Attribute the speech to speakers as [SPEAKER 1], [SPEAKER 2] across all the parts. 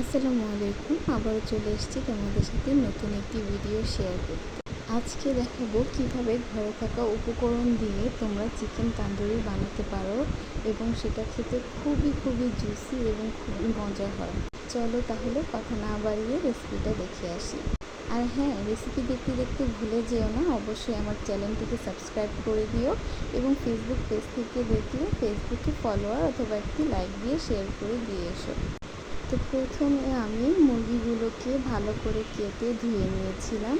[SPEAKER 1] আসসালামু আলাইকুম, আবারও চলে এসেছি তোমাদের সাথে নতুন একটি ভিডিও শেয়ার করতে। আজকে দেখাবো কীভাবে ঘরে থাকা উপকরণ দিয়ে তোমরা চিকেন তান্দুরি বানাতে পারো এবং সেটা খেতে খুবই খুবই জুসি এবং খুবই মজা হয়। চলো তাহলে কথা না বাড়িয়ে রেসিপিটা দেখে আসি। আর হ্যাঁ রেসিপি দেখতে দেখতে ভুলে যেও না, অবশ্যই আমার চ্যানেলটিকে সাবস্ক্রাইব করে দিও এবং ফেসবুক পেজ থেকে দেখলে ফেসবুকে ফলোয়ার অথবা একটি লাইক দিয়ে শেয়ার করে দিয়ে এসো। তো প্রথমে আমি মুরগিগুলোকে ভালো করে কেটে ধুয়ে নিয়েছিলাম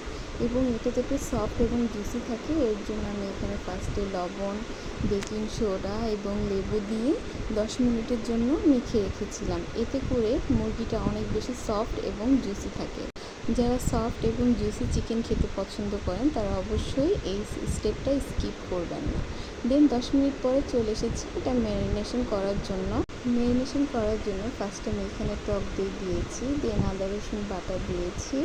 [SPEAKER 1] এবং এটা যাতে সফট এবং জুসি থাকে, এর জন্য আমি এখানে ফার্স্টে লবণ বেকিং সোডা এবং লেবু দিয়ে দশ মিনিটের জন্য মেখে রেখেছিলাম। এতে করে মুরগিটা অনেক বেশি সফট এবং জুসি থাকে। যারা সফট এবং জুসি চিকেন খেতে পছন্দ করেন, তারা অবশ্যই এই স্টেপটা স্কিপ করবেন না। দেন দশ মিনিট পরে চলে এসেছি এটা ম্যারিনেশন করার জন্য। ম্যারিনেশন করার জন্য ফার্স্টে আমি এখানে টক দই দিয়েছি দেন আদা রসুন বাটা দিয়েছি,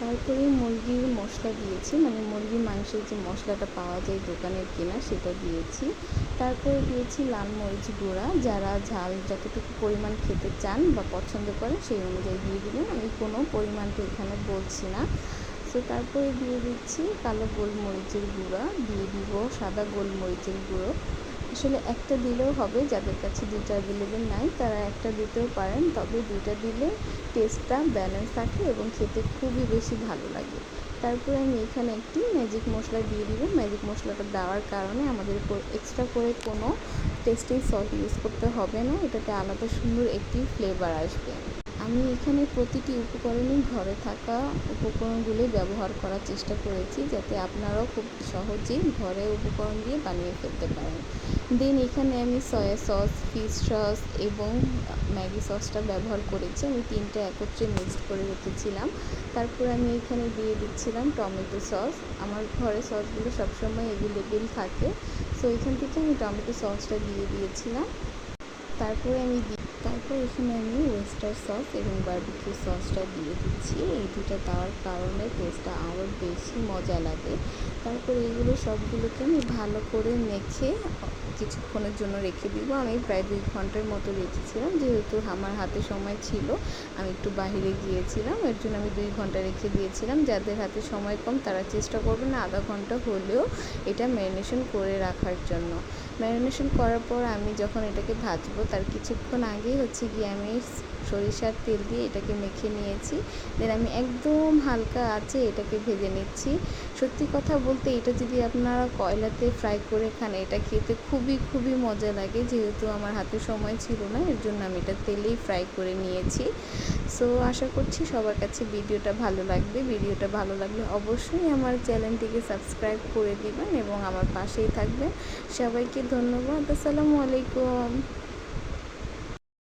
[SPEAKER 1] তারপরে মুরগির মশলা দিয়েছি মানে মুরগির মাংসের যে মশলাটা পাওয়া যায় দোকানের কেনা সেটা দিয়েছি, তারপরে দিয়েছি লাল মরিচ গুঁড়া, যারা ঝাল যতটুকু পরিমাণ খেতে চান বা পছন্দ করেন সেই অনুযায়ী দিয়ে দিবেন, আমি কোনো পরিমাণটা এখানে বলছি না সো তারপরে দিয়ে দিচ্ছি কালো গোলমরিচের গুঁড়া, দিয়ে দিব সাদা গোলমরিচের গুঁড়ো আসলে একটা দিলেও হবে, যাদের কাছে দুইটা অ্যাভেলেবেল নাই, তারা একটা দিতেও পারেন, তবে দুইটা দিলে টেস্টটা ব্যালেন্স থাকে এবং খেতে খুবই বেশি ভালো লাগে। তারপরে আমি এখানে একটি ম্যাজিক মশলা দিয়ে দিব। ম্যাজিক মশলাটা দেওয়ার কারণে আমাদের এক্সট্রা করে কোনো টেস্টিং সল্ট ইউজ করতে হবে না। এটাতে আলাদা সুন্দর একটি ফ্লেভার আসবে। আমি এখানে প্রতিটি উপকরণই ঘরে থাকা উপকরণগুলি ব্যবহার করার চেষ্টা করেছি যাতে আপনারাও খুব সহজেই ঘরে উপকরণ দিয়ে বানিয়ে ফেলতে পারেন। দেন এখানে আমি সয়া সস ফিশ সস এবং ম্যাগি সসটা ব্যবহার করেছি। আমি তিনটা একত্রে মিক্সড করে রেখেছিলাম। তারপর আমি এখানে দিয়ে দিচ্ছিলাম টমেটো সস আমার ঘরে সসগুলো সবসময় অ্যাভেলেবেল থাকে। সো এখান থেকে আমি টমেটো সসটা দিয়ে দিয়েছিলাম। তারপরে আমি তারপর এখানে আমি ওয়েস্টার সস এবং বার্বিকিউ সসটা দিয়ে দিচ্ছি। এই দুটো দেওয়ার কারণে টেস্টটা আরও বেশি মজা লাগে। তারপর এইগুলো সবগুলোকে আমি ভালো করে মেখে কিছুক্ষণের জন্য রেখে দিব। আমি প্রায় দুই ঘণ্টার মতো রেখেছিলাম। যেহেতু আমার হাতে সময় ছিল, আমি একটু বাহিরে গিয়েছিলাম। এর জন্য আমি দুই ঘণ্টা রেখে দিয়েছিলাম। যাদের হাতে সময় কম, তারা চেষ্টা করবেন আধা ঘণ্টা হলেও এটা ম্যারিনেশন করে রাখার জন্য। ম্যারিনেশন করার পর আমি যখন এটাকে ভাজবো, তার কিছুক্ষণ আগেই হচ্ছে গিয়ে আমি সরিষার তেল দিয়ে এটাকে মেখে নিয়েছি। দেন আমি একদম হালকা আছে এটাকে ভেজে নিচ্ছি। সত্যি কথা বলতে এটা যদি আপনারা কয়লাতে ফ্রাই করে খান, এটা খেতে খুবই খুবই মজা লাগে। যেহেতু আমার হাতে সময় ছিল না, এর জন্য আমি এটা তেলেই ফ্রাই করে নিয়েছি। সো আশা করছি সবার কাছে ভিডিওটা ভালো লাগবে। ভিডিওটা ভালো লাগলে অবশ্যই আমার চ্যানেলটিকে সাবস্ক্রাইব করে দিবেন এবং আমার পাশেই থাকবেন। সবাইকে ধন্যবাদ। আসসালামু আলাইকুম।